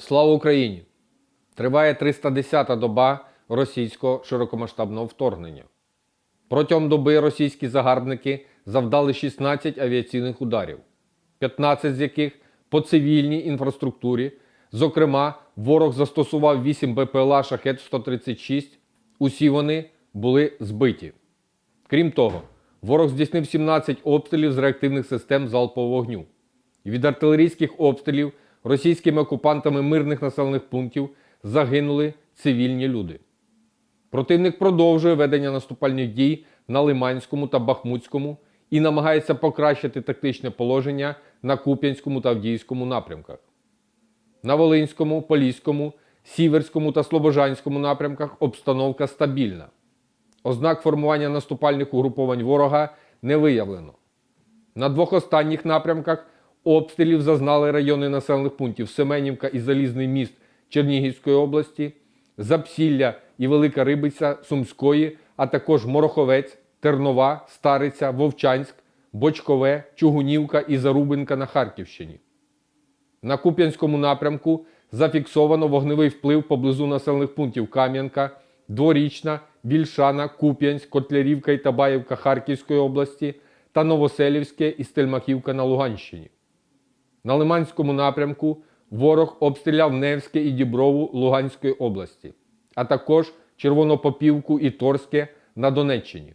Слава Україні! Триває 310-та доба російського широкомасштабного вторгнення. Протягом доби російські загарбники завдали 16 авіаційних ударів, 15 з яких по цивільній інфраструктурі. Зокрема, ворог застосував 8 БПЛА Шахет 136. Усі вони були збиті. Крім того, ворог здійснив 17 обстрілів з реактивних систем залпового вогню. Від артилерійських обстрілів російськими окупантами мирних населених пунктів загинули цивільні люди. Противник продовжує ведення наступальних дій на Лиманському та Бахмутському і намагається покращити тактичне положення на Куп'янському та Авдіївському напрямках. На Волинському, Поліському, Сіверському та Слобожанському напрямках обстановка стабільна. Ознак формування наступальних угруповань ворога не виявлено. На двох останніх напрямках обстрілів зазнали райони населених пунктів Семенівка і Залізний міст Чернігівської області, Запсілля і Велика Рибиця Сумської, а також Мороховець, Тернова, Стариця, Вовчанськ, Бочкове, Чугунівка і Зарубинка на Харківщині. На Куп'янському напрямку зафіксовано вогневий вплив поблизу населених пунктів Кам'янка, Дворічна, Вільшана, Куп'янськ, Котлярівка і Табаївка Харківської області та Новоселівське і Стельмахівка на Луганщині. На Лиманському напрямку ворог обстріляв Невське і Діброву Луганської області, а також Червонопопівку і Торське на Донеччині.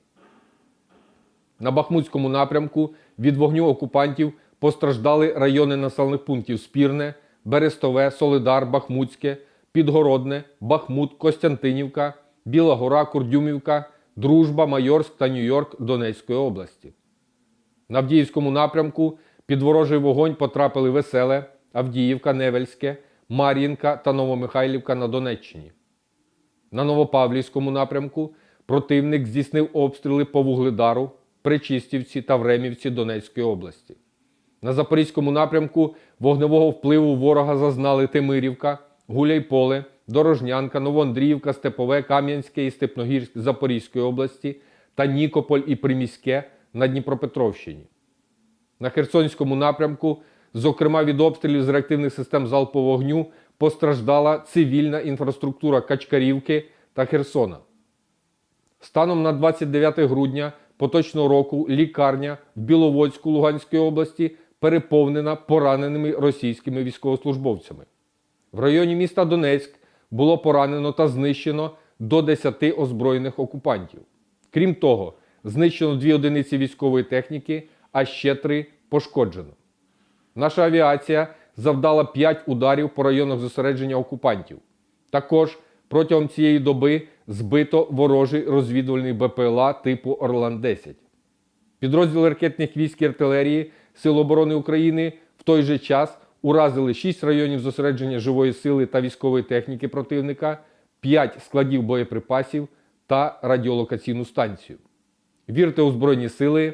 На Бахмутському напрямку від вогню окупантів постраждали райони населених пунктів Спірне, Берестове, Солидар, Бахмутське, Підгородне, Бахмут, Костянтинівка, Біла Гора, Курдюмівка, Дружба, Майорськ та Нью-Йорк Донецької області. На Авдіївському напрямку під ворожий вогонь потрапили Веселе, Авдіївка, Невельське, Мар'їнка та Новомихайлівка на Донеччині. На Новопавлівському напрямку противник здійснив обстріли по Вугледару, Причистівці та Времівці Донецької області. На Запорізькому напрямку вогневого впливу ворога зазнали Тимирівка, Гуляйполе, Дорожнянка, Новоандріївка, Степове, Кам'янське і Степногірськ Запорізької області та Нікополь і Приміське на Дніпропетровщині. На Херсонському напрямку, зокрема від обстрілів з реактивних систем залпового вогню, постраждала цивільна інфраструктура Качкарівки та Херсона. Станом на 29 грудня поточного року лікарня в Біловодську Луганської області переповнена пораненими російськими військовослужбовцями. В районі міста Донецьк було поранено та знищено до 10 озброєних окупантів. Крім того, знищено дві одиниці військової техніки, а ще три пошкоджено. Наша авіація завдала 5 ударів по районах зосередження окупантів. Також протягом цієї доби збито ворожий розвідувальний БПЛА типу Орлан-10. Підрозділи ракетних військ і артилерії Сил оборони України в той же час уразили 6 районів зосередження живої сили та військової техніки противника, 5 складів боєприпасів та радіолокаційну станцію. Вірте у Збройні Сили!